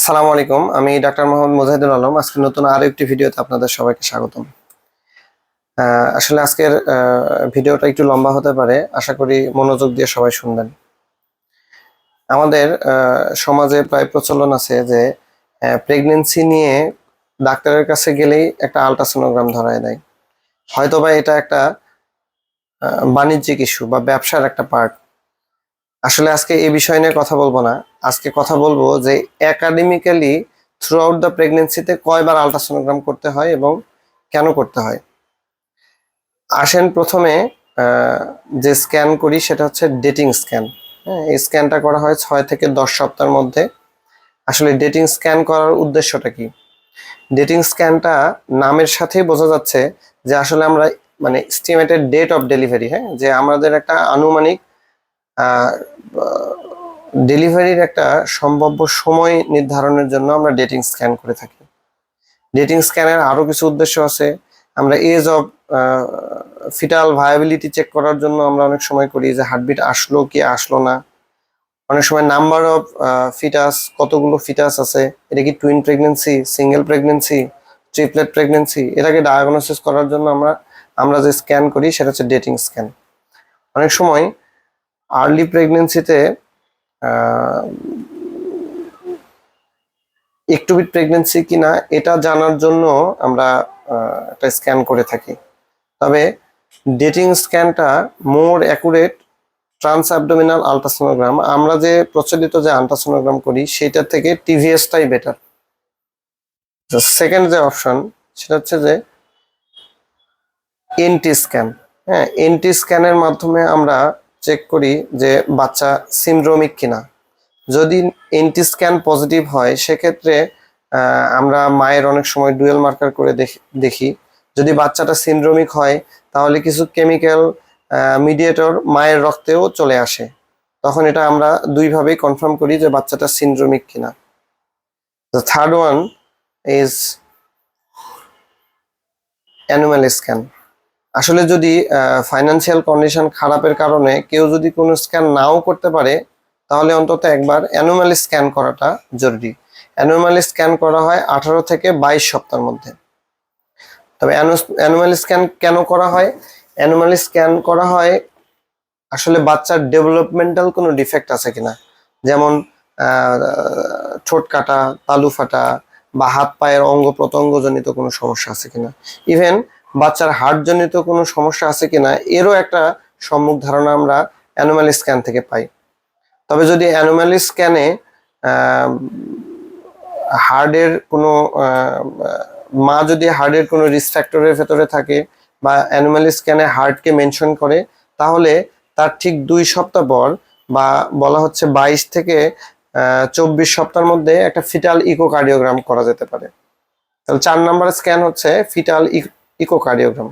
আসসালামু আলাইকুম, আমি ডাক্তার মোহাম্মদ মুজাহিদুল আলম। আজকে নতুন আরও একটি ভিডিওতে আপনাদের সবাইকে স্বাগতম। আসলে আজকের ভিডিওটা একটু লম্বা হতে পারে, আশা করি মনোযোগ দিয়ে সবাই শুনবেন। আমাদের সমাজে প্রায় প্রচলন আছে যে প্রেগনেন্সি নিয়ে ডাক্তারের কাছে গেলেই একটা আলট্রাসোনোগ্রাম ধরায় দেয়। হয়তোবা এটা একটা বাণিজ্যিক ইস্যু বা ব্যবসার একটা পার্ট আসলে আজকে এই বিষয় নিয়ে কথা বলব না। আজকে কথা বলব যে একাডেমিক্যালি থ্রু আউট দ্য প্রেগনেন্সিতে কয়বার আলট্রাসোনোগ্রাম করতে হয় এবং কেন করতে হয়। আসেন প্রথমে যে স্ক্যান করি সেটা হচ্ছে ডেটিং স্ক্যান হ্যাঁ এই স্ক্যানটা করা হয় ছয় থেকে দশ সপ্তাহের মধ্যে। আসলে ডেটিং স্ক্যান করার উদ্দেশ্যটা কি? ডেটিং স্ক্যানটা নামের সাথেই বোঝা যাচ্ছে যে আসলে আমরা মানে এস্টিমেটেড ডেট অফ ডেলিভারি হ্যাঁ যে আমাদের একটা আনুমানিক ডেলিভারির একটা সম্ভাব্য সময় নির্ধারণের জন্য আমরা ডেটিং স্ক্যান করে থাকি। ডেটিং স্ক্যানের আরও কিছু উদ্দেশ্য আছে। আমরা age of fetal viability check করার জন্য আমরা অনেক সময় করি যে হার্টবিট আসলো কি আসলো না। অনেক সময় নাম্বার অফ ফিটাস কতগুলো ফিটাস আছে, এটা কি twin pregnancy single pregnancy triplet pregnancy এটাকে ডায়াগনোসিস করার জন্য আমরা আমরা যে স্ক্যান করি সেটা হচ্ছে ডেটিং স্ক্যান অনেক সময় আর্লি প্রেগনেন্সিতে একটুবিট প্রেগনেন্সি কিনা, এটা জানার জন্য আমরা একটা স্ক্যান করে থাকি। তবে ডেটিং স্ক্যানটা more accurate transabdominal ultrasonogram আমরা যে প্রচলিত যে আলট্রাসোনোগ্রাম করি, সেটার থেকে টিভিএসটাই বেটার সেকেন্ড যে অপশন সেটা হচ্ছে যে এনটি স্ক্যান হ্যাঁ এনটি স্ক্যানের মাধ্যমে আমরা চেক করি যে বাচ্চা সিন্ড্রোমিক কিনা। যদি এনটি স্ক্যান পজিটিভ হয়, সেক্ষেত্রে আমরা মায়ের অনেক সময় ডুয়েল মার্কার করে দেখি- যদি বাচ্চাটা সিন্ড্রোমিক হয়, তাহলে কিছু কেমিক্যাল মিডিয়েটর মায়ের রক্তেও চলে আসে। তখন এটা আমরা দুইভাবেই কনফার্ম করি যে বাচ্চাটা সিন্ড্রোমিক কিনা। The third one is annual scan আসলে যদি ফাইন্যান্সিয়াল কন্ডিশন খারাপের কারণে কেউ যদি কোনো স্ক্যান নাও করতে পারে, তাহলে অন্তত একবার অ্যানুয়াল স্ক্যান করাটা জরুরি। অ্যানুয়াল স্ক্যান করা হয় আঠারো থেকে বাইশ সপ্তাহের মধ্যে। তবে অ্যানুয়াল স্ক্যান কেন করা হয়? অ্যানুয়াল স্ক্যান করা হয় আসলে বাচ্চার ডেভেলপমেন্টাল কোনো ডিফেক্ট আছে কিনা? যেমন ঠোঁট কাটা, তালু ফাটা বা হাত পায়ের অঙ্গ প্রত্যঙ্গজনিত কোনো সমস্যা আছে কিনা? ইভেন বাচ্চার হার্ট জনিত কোনো সমস্যা আছে কিনা, এরও একটা সম্মুখ ধারণা আমরা অ্যানোমাল স্ক্যান থেকে পাই। তবে যদি অ্যানোমালি স্ক্যানে হার্টের কোনো মা যদি হার্টের কোনো রিস্ক ফ্যাক্টরের ভেতরে থাকে বা অ্যানোমাল স্ক্যানে হার্টকে মেনশন করে, তাহলে তার ঠিক দুই সপ্তাহ পর বা বলা হচ্ছে বাইশ থেকে চব্বিশ সপ্তাহের মধ্যে একটা ফিটাল ইকোকার্ডিওগ্রাম করা যেতে পারে। তাহলে চার নাম্বার স্ক্যান হচ্ছে ফিটাল ইকোকার্ডিওগ্রাম।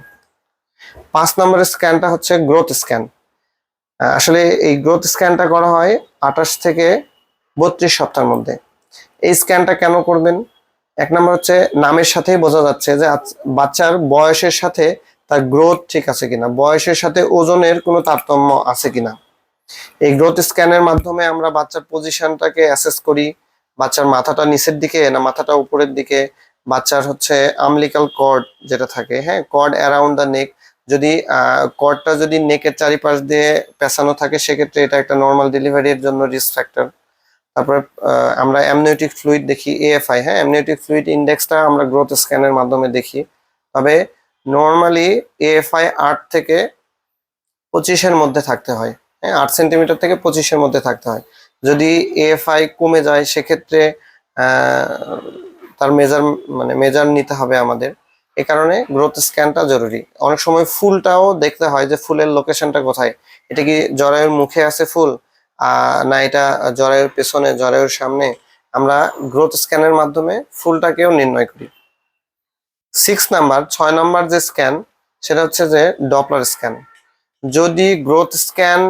পাঁচ নম্বরের স্ক্যানটা হচ্ছে গ্রোথ স্ক্যান। আসলে এই গ্রোথ স্ক্যানটা করা হয় আঠাশ থেকে বত্রিশ সপ্তাহের মধ্যে। এই স্ক্যানটা কেন করবেন? এক নম্বর হচ্ছে নামের সাথেই বোঝা যাচ্ছে যে বাচ্চার বয়সের সাথে তার গ্রোথ ঠিক আছে কিনা, বয়সের সাথে ওজনের কোনো তারতম্য আছে কিনা। এই গ্রোথ স্ক্যানের মাধ্যমে আমরা বাচ্চার পজিশনটাকে অ্যাসেস করি, বাচ্চার মাথাটা নিচের দিকে না মাথাটা উপরের দিকে বাচ্চার হচ্ছে আমলিকাল কর্ড যেটা থাকে হ্যাঁ? কর্ড অ্যারাউন্ড দ্য নেক যদি কর্ডটা যদি নেকের চারিপাশ দিয়ে পেঁচানো থাকে, সেক্ষেত্রে এটা একটা নর্মাল ডেলিভারির জন্য রিস্ক ফ্যাক্টর তারপরে আমরা অ্যামনিওটিক ফ্লুইড দেখি এএফআই হ্যাঁ? অ্যামনিওটিক ফ্লুইড ইন্ডেক্সটা আমরা গ্রোথ স্ক্যানের মাধ্যমে দেখি। তবে নর্মালি এএফআই আট থেকে পঁচিশের মধ্যে থাকতে হয় হ্যাঁ? আট সেন্টিমিটার থেকে পঁচিশের মধ্যে থাকতে হয়। যদি এএফআই কমে যায়, সেক্ষেত্রে তার মেজার মানে মেজার নিতে হবে আমাদের। এ কারণে গ্রোথ স্ক্যানটা জরুরি। অনেক সময় ফুলটাও দেখতে হয় যে ফুলের লোকেশনটা কোথায়। এটা কি জরায়ুর মুখে আছে ফুল? না এটা জরায়ুর পেছনে, জরায়ুর সামনে। আমরা গ্রোথ স্ক্যানের মাধ্যমে ফুলটাকেও নির্ণয় করি। সিক্স নাম্বার ছয় নাম্বার যে স্ক্যান সেটা হচ্ছে যে ডপলার স্ক্যান যদি গ্রোথ স্ক্যান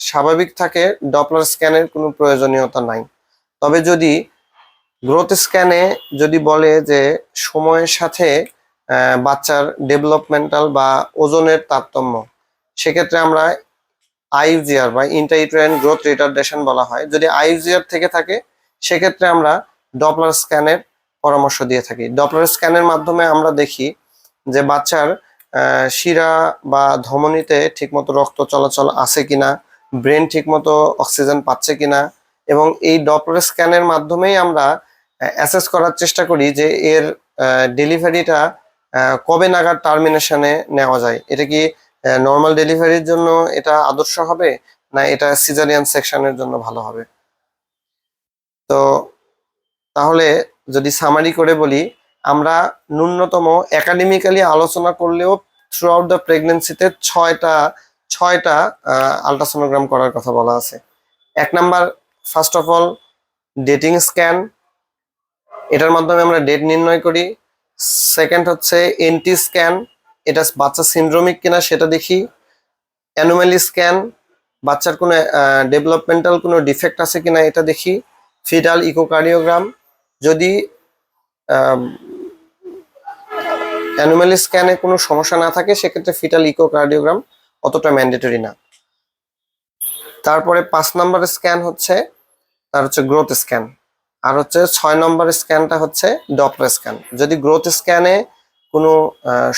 স্বাভাবিক থাকে ডপলার স্ক্যানের কোনো প্রয়োজনীয়তা নাই। তবে যদি গ্রোথ স্ক্যানে যদি বলে যে সময়ের সাথে বাচ্চার ডেভেলপমেন্টাল বা ওজনের তারতম্য, সেক্ষেত্রে আমরা আইউজিআর বা ইন্টারইউটেরাইন গ্রোথ রিটার্ডেশন বলা হয়। যদি আইউজিআর থেকে থাকে, সেক্ষেত্রে আমরা ডপলার স্ক্যানের পরামর্শ দিয়ে থাকি। ডপলার স্ক্যানের মাধ্যমে আমরা দেখি যে বাচ্চার শিরা বা ধমনীতে ঠিকমতো রক্ত চলাচল আছে কিনা ব্রেন ঠিকমতো অক্সিজেন পাচ্ছে কিনা, এবং এই ডপলার স্ক্যানের মাধ্যমেই আমরা অ্যাসেস করার চেষ্টা করি যে এর ডেলিভারিটা কবে নাগাদ টার্মিনেশনে নেওয়া যায়। এটা কি নর্মাল ডেলিভারির জন্য এটা আদর্শ হবে, না এটা সিজারিয়ান সেকশনের জন্য ভালো হবে? তো, তাহলে যদি সামারি করে বলি, আমরা ন্যূনতম একাডেমিক্যালি আলোচনা করলেও থ্রু আউট দ্য প্রেগনেন্সিতে ছয়টা ছয়টা আলট্রাসোনোগ্রাম করার কথা বলা আছে। এক number first of all dating scan এটার মাধ্যমে আমরা ডেট নির্ণয় করি। সেকেন্ড হচ্ছে এনটি স্ক্যান এটা বাচ্চা সিন্ড্রোমিক কিনা সেটা দেখি। অ্যানোমালি স্ক্যান বাচ্চার কোনো ডেভেলপমেন্টাল কোনো ডিফেক্ট আছে কিনা এটা দেখি। ফিটাল ইকোকার্ডিওগ্রাম যদি অ্যানোমালি স্ক্যানে কোনো সমস্যা না থাকে, সেক্ষেত্রে ফিটাল ইকোকার্ডিওগ্রাম অতটা ম্যান্ডেটরি না। তারপরে পাঁচ নাম্বার স্ক্যান হচ্ছে, তার হচ্ছে গ্রোথ স্ক্যান আর হচ্ছে ছয় নম্বর স্ক্যানটা হচ্ছে ডপলার স্ক্যান যদি গ্রোথ স্ক্যানে কোনো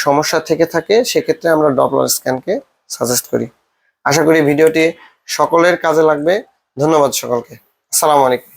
সমস্যা থেকে থাকে, সেক্ষেত্রে আমরা ডপলার স্ক্যানকে সাজেস্ট করি। আশা করি ভিডিওটি সকলের কাজে লাগবে। ধন্যবাদ সকলকে। আসসালামু আলাইকুম।